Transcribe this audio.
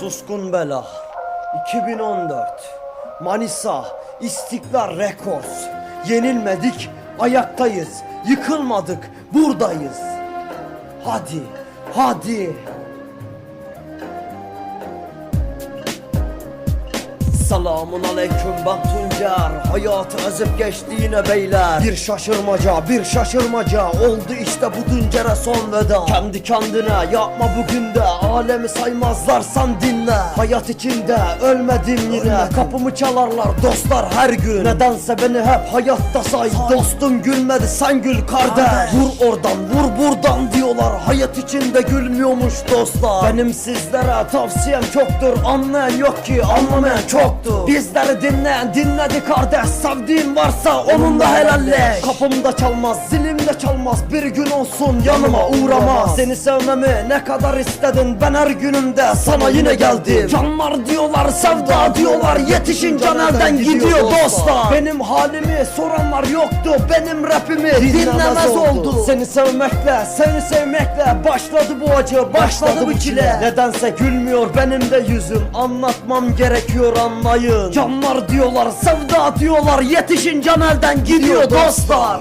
Suskun Bela 2014 Manisa İstiklal Records. Yenilmedik ayaktayız. Yıkılmadık buradayız. Hadi hadi Selamun aleyküm ben Tuncer Hayatı ezip geçti yine beyler. Bir şaşırmaca bir şaşırmaca Oldu işte bu Tuncer'e son veda. Kendi kendine yapma bugün de Alemi saymazlarsan dinle. Hayat içinde ölmedim yine. Kapımı çalarlar dostlar her gün. Nedense beni hep hayatta say. Dostum gülmedi sen gül kardeş. Vur oradan vur buradan diyorlar. Hayat içinde gülmüyormuş dostlar. Benim sizlere tavsiyem çoktur. Anlayan yok ki anlamayan çoktur Bizleri dinleyen dinledi kardeş. Sevdiğin varsa onunla helalleş. Kapımda çalmaz zilimde çalmaz. Bir gün olsun yanıma uğramaz. Seni sevmemi ne kadar istedin Ben her günümde sana yine geldim. Canlar diyorlar sevda diyorlar. Yetişin can elden gidiyor dostlar. Benim halimi soranlar yoktu Benim rapimi dinlemez oldu. Seni sevmekle seni sevmekle Başladı bu acı başladı bu çile. Nedense gülmüyor benim de yüzüm. Anlatmam gerekiyor anlayın Canlar diyorlar sevda diyorlar Yetişin can elden gidiyor dostlar